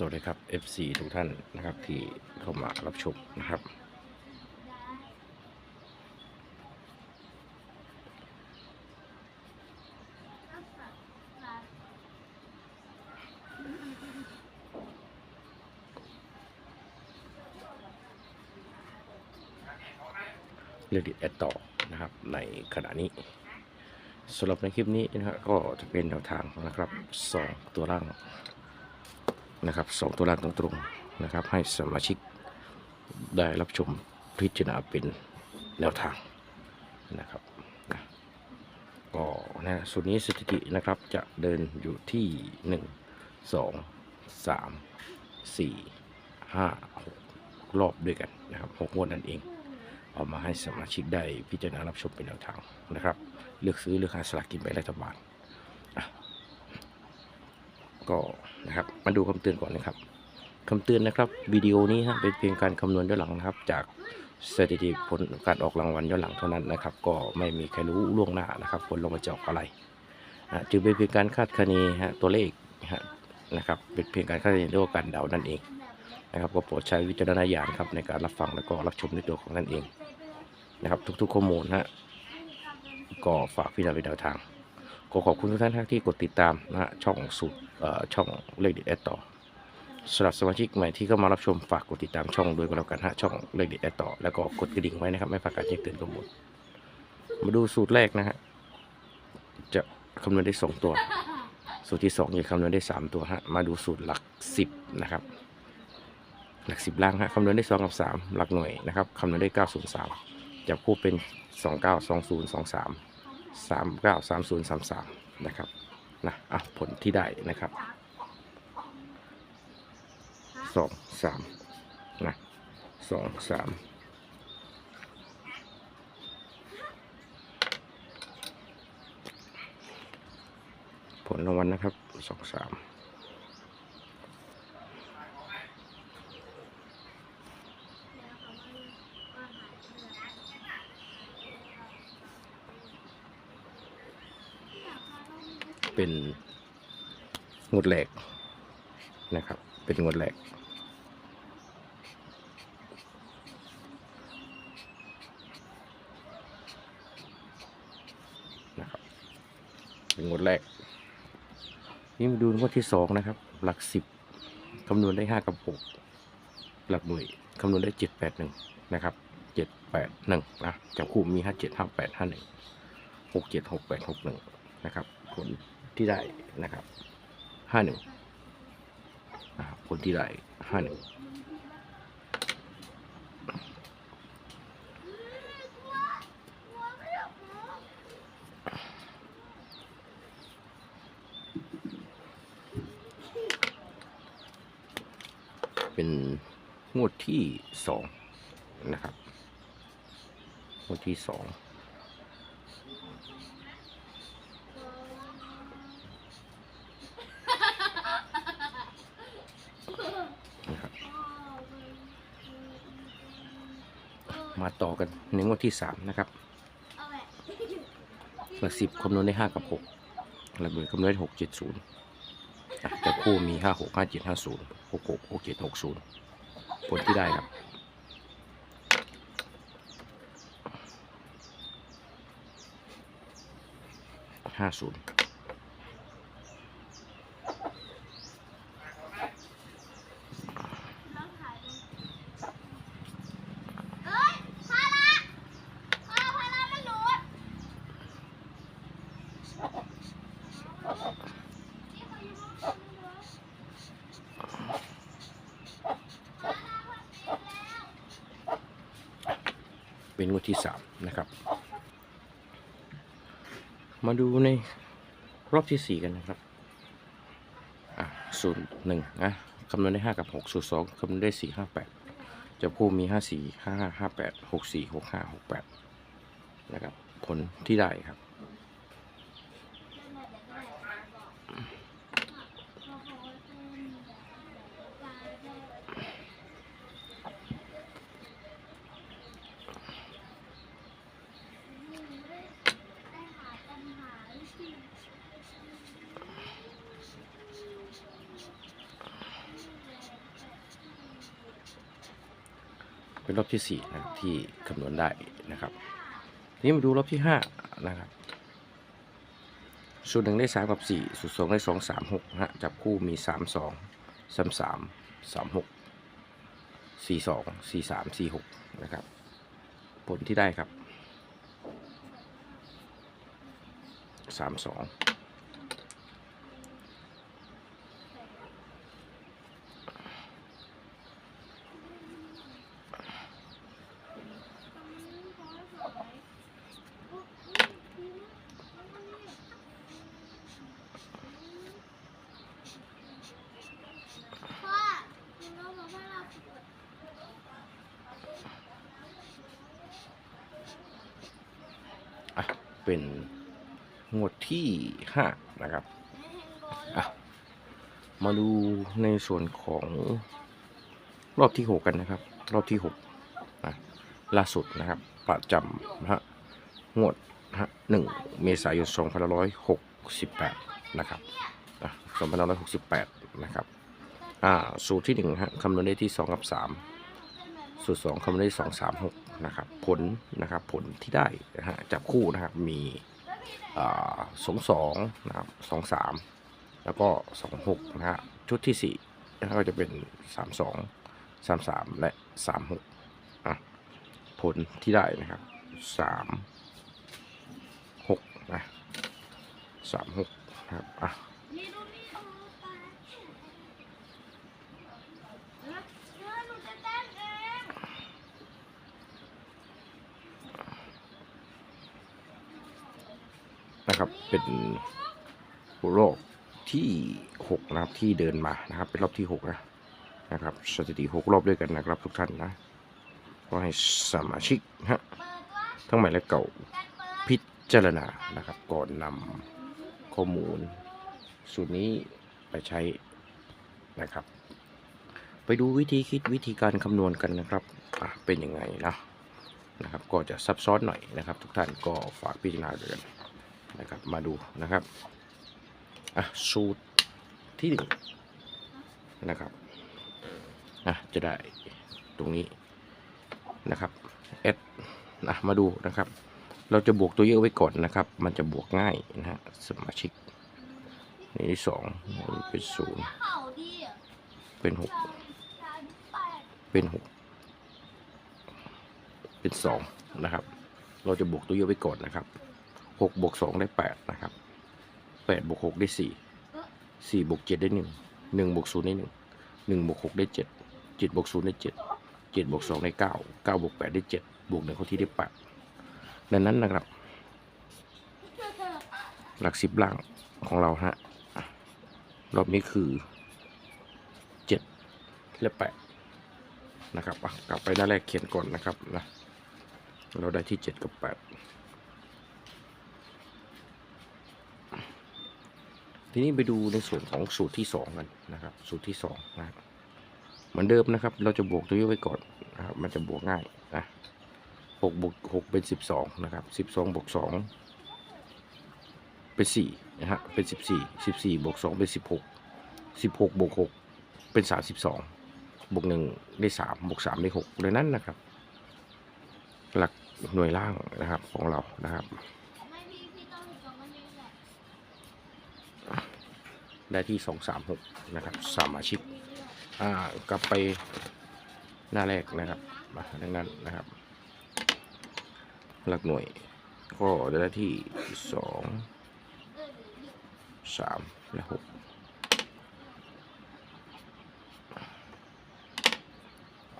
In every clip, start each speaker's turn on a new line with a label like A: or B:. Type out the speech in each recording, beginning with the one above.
A: สวัสดีครับ FC ทุกท่านนะครับ ที่เข้ามารับชมนะครับ เรื่องดิแอดต่อนะครับในขณะนี้ สำหรับในคลิปนี้นะครับก็จะเป็นแนวทางนะครับสองตัวล่างนะครับสองตัวล่างตรงๆนะครับ ให้สมาชิกได้รับชมพิจารณาเป็นแนวทางนะครับก็นะส่วนนี้สถิตินะครับจะเดินอยู่ที่หนึ่งสองสามสี่ห้าหกรอบด้วยกันนะครับหกงวดนั่นเอง เอามาให้สมาชิกได้พิจารณารับชมเป็นแนวทางนะครับ เลือกซื้อเลือกหาสลากกินแบ่งรัฐบาลก็นะครับมาดูคำเตือนก่อนนะครับคำเตือนนะครับวิดีโอนี้ฮะเป็นเพียงการคำนวณย้อนหลังนะครับ จากสถิติผลการออกรางวัลย้อนหลังเท่านั้นนะครับ ก็ไม่มีใครรู้ล่วงหน้านะครับ ผลลงมาจะออกอะไรนะจึงเป็นเพียงการคาดคะเนฮะตัวเลขฮะนะครับเป็นเพียงการคาดคะเนด้วยการเดานั่นเองนะครับก็โปรดใช้วิจารณญาณครับในการรับฟังและก็รับชมในตัวของท่นเอง นะครับ ทุกๆข้อมูลฮะก็ฝากพี่นาเป็นแนวทางก็ขอบคุณทุกท่านที่กดติดตามนะฮะช่องสูตรช่องเลขเด็ดแอดต่อสำหรับสมาชิกใหม่ที่เข้ามารับชมฝากกดติดตามช่องด้วยก็แล้วกันฮะช่องเลขเด็ดแอดต่อแล้วก็กดกระดิ่งไว้นะครับไม่พลาดการแจ้งเตือนข้อมูลมาดูสูตรแรกนะฮะจะคำนวณได้ 2 ตัว สูตรที่2จะคำนวณได้ 3 ตัวฮะมาดูสูตรหลัก 10 นะครับ หลัก 10 ล่างฮะคำนวณได้ 2 กับ 3 หลักหน่วยนะครับคำนวณได้ 903 จะพูดเป็น 2 9 2 0 2 3 3 9 3 0 3 3 นะครับนะอะผลที่ได้นะครับ 2 3นะ2 3ผลรางวัลนนะครับสองสาม เป็นงวดแรกนะครับ เป็นงวดแรกนะครับเป็นงวดแรกนี่มาดูงวดที่สองนะครับ หลักสิบคำนวณได้ห้ากับหกหลักหน่วยคำนวณได้เจ็ดแปดหนึ่งนะครับเจ็ดแปดหนึ่งนะจับคู่มีห้าเจ็ดห้าแปดห้าหนึ่งหกเจ็ดหกแปดหกหนึ่งนะครับผล ที่ได้นะครับห้าหนึ่งผลที่ได้ห้าหนึ่งเป็นงวดที่สองนะครับงวดที่สอง นะครับ มาต่อกันในงวดที่สามนะครับหลักสิบคำนวณได้ห้ากับหกหลักหน่วยคำนวณได้หกเจ็ดศูนย์แต่คู่มีห้าหกห้าเจ็ดห้าศูนย์หกหกหกเจ็ดหกศูนย์ผลที่ได้ครับห้าศูนย์
B: เอ้ยพาละเออพาละมันหลุด
A: เป็น งวดที่สามนะครับ มาดูในรอบที่สี่กันนะครับศูนย์หนึ่งนะคำนวณได้ห้ากับหกศูนย์สองคำนวณได้สี่ห้าแปดจะคู่มีห้าสี่ห้าห้าห้าแปดหกสี่หกห้าหกแปดนะครับ ผลที่ได้ครับ
B: เป็
A: นลบที่ 4 นะที่คำนวณได้นะครับ ทีนี้มาดูลบที่ 5 นะครับสูตรหนึ่งได้ 3 กับ 4 สูตรสองได้ 2 3 6นะฮะจับคู่มี 3 2 3 3 3 6 4 2 4 3 4 6 นะครับ ผลที่ได้ครับ
B: 3 2 เป็
A: นงวดที่ห้านะครับ
B: มา
A: ดูในส่วนของรอบที่หกกันนะครับ รอบที่หกอะล่าสุดนะครับ ประจำนะฮะงวดฮะหนึ่งเมษายนสองพันร้อยหกสิบแปดนะครับอะสองพันร้อยหกสิบแปดนะครับอ่าสูตรที่หนึ่งฮะคำนวณได้ที่สองกับสามสูตรสองคำนวณได้สองสามหก นะครับผลนะครับผลที่ได้นะฮะจับคู่นะครับมีสองสองนะครับสองสามแล้วก็สองหกนะฮะชุดที่สี่นะก็จะเป็นสามสองสามสามและสามหกอะผลที่ได้นะครับสามหกนะสามหกนะครับอะ
B: นี่ดูนี่เอาไปเออเออหนูจะเต้นเอง
A: นะครับ เป็นรอบที่หกนะครับที่เดินมานะครับ เป็นรอบที่หกนะนะครับสถิติหกรอบด้วยกันนะครับทุกท่านนะก็ให้สมาชิกฮะทั้งใหม่และเก่าพิจารณานะครับ ก่อนนำข้อมูล สูตรนี้ไปใช้นะครับ ไปดูวิธีคิดวิธีการคำนวณกันนะครับเป็นยังไงนะนะครับ ก็จะซับซ้อนหน่อยนะครับ ทุกท่านก็ฝากพิจารณาด้วยกัน นะครับมาดูนะครับอะสูตรที่หนึ่งนะครับอะจะได้ตรงนี้นะครับ s นะมาดูนะครับ เราจะบวกตัวเยอะไว้ก่อนนะครับ มันจะบวกง่ายนะฮะสมาชิกนี่สองเป็นศูนย์
B: เป็
A: นหกเป็นหกเป็นสองนะครับ เราจะบวกตัวเยอะไว้ก่อนนะครับ หกบวกสองได้แปดนะครับแปดบวกหกได้สี่สี่บวกเจ็ดได้หนึ่งหนึ่งบวกศูนย์ได้หนึ่งหนึ่งบวกหกได้เจ็ดเจ็ดบวกศูนย์ได้เจ็ดเจ็ดบวกสองได้เก้าเก้าบวกแปดได้เจ็ดบวกหนึ่งเข้าที่ได้แปดดังนั้นนะครับ หลักสิบล่างของเราฮะรอบนี้คือเจ็ดและแปดนะครับอะกลับไปหน้าแรกเขียนก่อนนะครับนะเราได้ที่เจ็ดกับแปด ทีนี้ไปดูในส่วนของสูตรที่สองกันนะครับ สูตรที่สองนะครับเหมือนเดิมนะครับ เราจะบวกตัวนี้ไว้ก่อนนะครับ มันจะบวกง่ายนะหกบวกหกเป็นสิบสองนะครับสิบสองบวกสองเป็นสี่นะฮะเป็นสิบสี่สิบสี่บวกสองเป็นสิบหกสิบหกบวกหกเป็นสามสิบสองบวกหนึ่งได้สามบวกสามได้หกดังนั้นนะครับ หลักหน่วยล่างนะครับของเรานะครับ
B: ไม่พี่พี่ต้องอยู่ตรงนี้แหละ
A: ได้ที่สองสามหกนะครับสามอาชิกอ่ากลับไปหน้าแรกนะครับมาดังนั้นนะครับ หลักหน่วยก็จะได้ที่สองสามและหก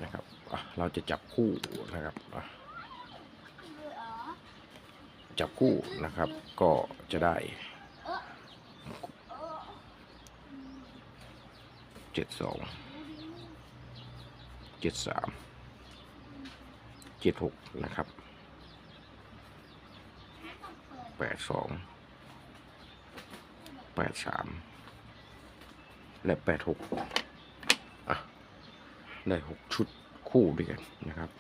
A: นะครับเราจะจับคู่นะครับ จับคู่นะครับ ก็จะได้
B: เออเออ
A: เจ็ดสองเจ็ดสามเจ็ดหกนะครับแปดสองแปดสามและแปดหกอะได้หกชุดคู่ด้วยกันนะครับ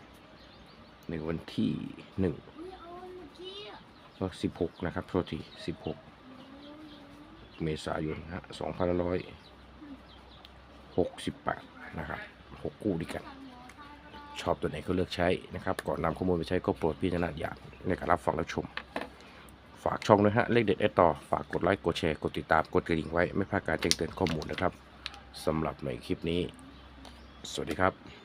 A: ในวันที่หนึ่ง
B: อุ๊ยเอาเมื่อกี้อะ
A: ก็สิบหกนะครับโทษทีสิบหกเมษายนฮะสองพันร้อย หกสิบแปดนะครับหกคู่ด้วยกัน ชอบตัวไหนก็เลือกใช้นะครับ ก่อนนำข้อมูลไปใช้ก็โปรดพิจารณาอย่างในการรับฟังและชม ฝากช่องด้วยฮะ เลขเด็ดไอต่อ ฝากกดไลค์ กดแชร์ กดติดตาม กดกระดิ่งไว้ ไม่พลาดการแจ้งเตือนข้อมูลนะครับสำหรับในคลิปนี้ สวัสดีครับ